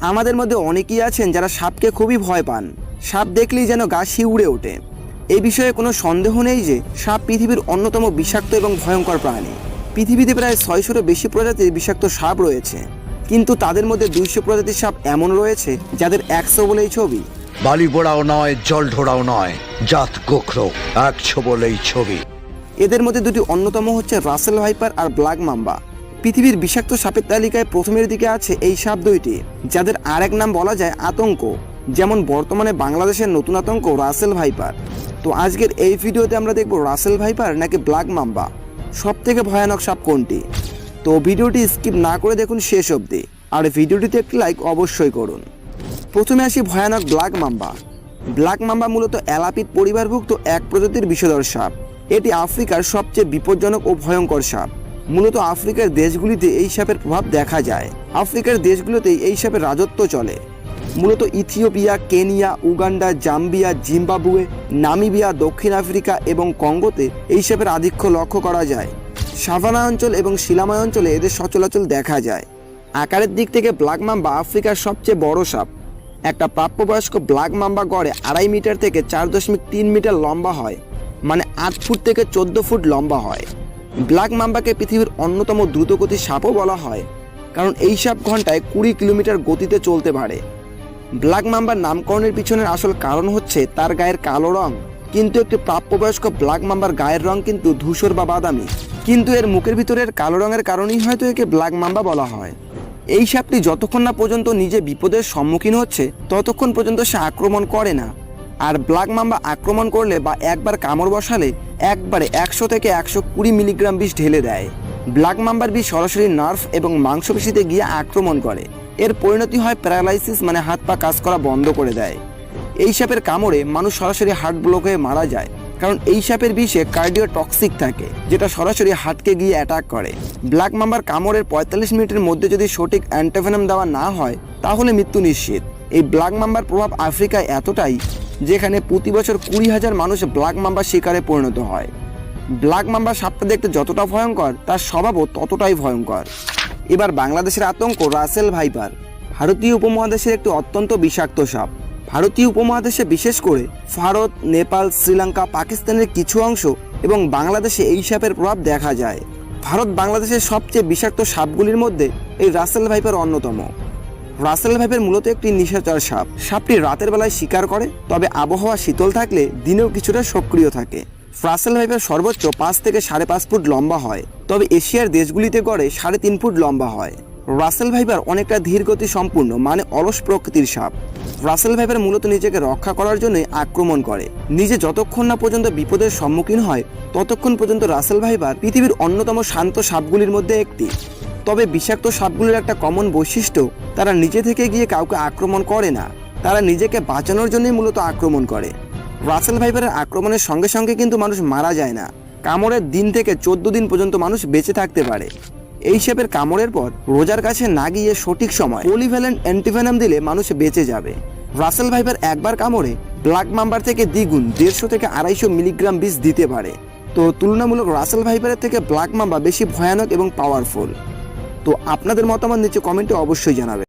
আমাদের মধ্যে অনেকেই আছেন যারা সাপকে খুবই ভয় পান। সাপ দেখলেই যেন গা শিউড়ে ওঠে। এই বিষয়ে কোনো সন্দেহ নেই যে সাপ পৃথিবীর অন্যতম বিষাক্ত এবং ভয়ঙ্কর প্রাণী। পৃথিবীতে প্রায় ছয়শোরও বেশি প্রজাতির বিষাক্ত সাপ রয়েছে। কিন্তু তাদের মধ্যে দুইশো প্রজাতির সাপ এমন রয়েছে যাদের একশো বলেই ছবি। বালি পোড়াও নয় জল ঢোড়াও নয় জাত গোখরো একশো বলেই ছবি। এদের মধ্যে দুটি অন্যতম হচ্ছে রাসেল ভাইপার আর ব্ল্যাক মাম্বা। পৃথিবীর বিষাক্ত সাপের তালিকায় প্রথমের দিকে আছে এই সাপ দুইটি, যাদের আরেক নাম বলা যায় আতঙ্ক, যেমন বর্তমানে বাংলাদেশের নতুন আতঙ্ক রাসেল ভাইপার। তো আজকের এই ভিডিওতে আমরা দেখব রাসেল ভাইপার নাকি ব্ল্যাক মাম্বা সব থেকে ভয়ানক সাপ কোনটি? তো ভিডিওটি স্কিপ না করে দেখুন শেষ অবধি, আর ভিডিওটিতে একটি লাইক অবশ্যই করুন। প্রথমে আসি ভয়ানক ব্ল্যাক মাম্বা। ব্ল্যাক মাম্বা মূলত অ্যালাপিড পরিবারভুক্ত এক প্রজাতির বিষধর সাপ। এটি আফ্রিকার সবচেয়ে বিপজ্জনক ও ভয়ঙ্কর সাপ। মূলত আফ্রিকার দেশগুলিতে এই সাপের প্রভাব দেখা যায়। আফ্রিকার দেশগুলোতেই এই সাপের রাজত্ব চলে। মূলত Ethiopia, Kenya, Uganda, Zambia, Zimbabwe, Namibia, দক্ষিণ আফ্রিকা এবং কঙ্গোতে এই সাপের আধিক্য লক্ষ্য করা যায়। সাভানা অঞ্চল এবং শিলাময় অঞ্চলে এদের সচলাচল দেখা যায়। আকারের দিক থেকে ব্ল্যাক মাম্বা আফ্রিকার সবচেয়ে বড় সাপ। একটা প্রাপ্যবয়স্ক ব্ল্যাক মাম্বা গড়ে আড়াই মিটার থেকে চার দশমিক তিন মিটার লম্বা হয় মানে আট ফুট থেকে চোদ্দ ফুট লম্বা হয়। ব্ল্যাক মাম্বাকে পৃথিবীর অন্যতম দ্রুতগতির সাপও বলা হয়, কারণ এই সাপ ঘন্টায় কুড়ি কিলোমিটার গতিতে চলতে পারে। ব্ল্যাক মাম্বার নামকরণের পিছনের আসল কারণ হচ্ছে তার গায়ের কালো রং। কিন্তু একটি প্রাপ্যবয়স্ক ব্ল্যাক মাম্বার গায়ের রং কিন্তু ধূসর বা বাদামি। কিন্তু এর মুখের ভিতরের কালো রঙের কারণেই হয়তো একে ব্ল্যাক মাম্বা বলা হয়। এই সাপটি যতক্ষণ না পর্যন্ত নিজে বিপদের সম্মুখীন হচ্ছে, ততক্ষণ পর্যন্ত সে আক্রমণ করে না। আর ব্ল্যাক মাম্বা আক্রমণ করলে বা একবার কামড় বসালে একবারে একশো থেকে একশো কুড়ি মিলিগ্রাম বিষ ঢেলে দেয়। ব্ল্যাক মাম্বার বিষ সরাসরি নার্ভ এবং মাংসপেশিতে গিয়ে আক্রমণ করে। এর পরিণতি হয় প্যারালাইসিস মানে হাত পা কাজ করা বন্ধ করে দেয়। এই সাপের কামড়ে মানুষ সরাসরি হার্ট ব্লক হয়ে মারা যায়, কারণ এই সাপের বিষে কার্ডিও টক্সিক থাকে, যেটা সরাসরি হার্টকে গিয়ে অ্যাটাক করে। ব্ল্যাক মাম্বার কামড়ের পঁয়তাল্লিশ মিনিটের মধ্যে যদি সঠিক অ্যান্টাভেনাম দেওয়া না হয়, তাহলে মৃত্যু নিশ্চিত। এই ব্ল্যাক মাম্বার প্রভাব আফ্রিকায় এতটাই যেখানে প্রতি বছর কুড়ি হাজার মানুষ ব্ল্যাক মাম্বার শিকারে পরিণত হয়। ব্ল্যাক মাম্বার সাপটা দেখতে যতটা ভয়ঙ্কর, তার স্বভাবও ততটাই ভয়ঙ্কর। এবার বাংলাদেশের আতঙ্ক রাসেল ভাইপার। ভারতীয় উপমহাদেশের একটি অত্যন্ত বিষাক্ত সাপ। ভারতীয় উপমহাদেশে বিশেষ করে ভারত, নেপাল, শ্রীলঙ্কা, পাকিস্তানের কিছু অংশ এবং বাংলাদেশে এই সাপের প্রভাব দেখা যায়। ভারত বাংলাদেশের সবচেয়ে বিষাক্ত সাপগুলির মধ্যে এই রাসেল ভাইপার অন্যতম। রাসেল ভাইপের মূলত একটি নিশাচর সাপ। সাপটি রাতের বেলায় শিকার করে, তবে আবহাওয়া শীতল থাকলে দিনেও কিছুটা সক্রিয় থাকে। রাসেল ভাইপের সর্বোচ্চ পাঁচ থেকে সাড়ে পাঁচ ফুট লম্বা হয়, তবে এশিয়ার দেশগুলিতে গড়ে সাড়ে তিন ফুট লম্বা হয়। রাসেল ভাইপার অনেকটা ধীরগতি সম্পূর্ণ মানে অলস প্রকৃতির সাপ। রাসেল ভাইপার মূলত নিজেকে রক্ষা করার জন্য আক্রমণ করে। নিজে যতক্ষণ না পর্যন্ত বিপদের সম্মুখীন হয়, ততক্ষণ পর্যন্ত রাসেল ভাইবার পৃথিবীর অন্যতম শান্ত সাপগুলির মধ্যে একটি। তবে বিষাক্ত সাপগুলোর একটা কমন বৈশিষ্ট্য, তারা নিজে থেকে গিয়ে কাউকে আক্রমণ করে না। তারা নিজেকে বাঁচানোর জন্যই মূলত আক্রমণ করে। রাসেল ভাইপারের আক্রমণের সঙ্গে সঙ্গে কিন্তু মানুষ মারা যায় না। কামড়ের দিন থেকে চোদ্দ দিন পর্যন্ত মানুষ বেঁচে থাকতে পারে। এই সাপের কামড়ের পর রোজার কাছে না গিয়ে সঠিক সময় পলিভ্যালেন্ট অ্যান্টিভেনাম দিলে মানুষ বেঁচে যাবে। রাসেল ভাইপার একবার কামড়ে ব্ল্যাক মাম্বার থেকে দ্বিগুণ দেড়শো থেকে আড়াইশো মিলিগ্রাম বিষ দিতে পারে। তো তুলনামূলক রাসেল ভাইপারের থেকে ব্ল্যাক মাম্বা বেশি ভয়ানক এবং পাওয়ারফুল। তো আপনাদের মতামত নিচে কমেন্টে অবশ্যই জানাবেন।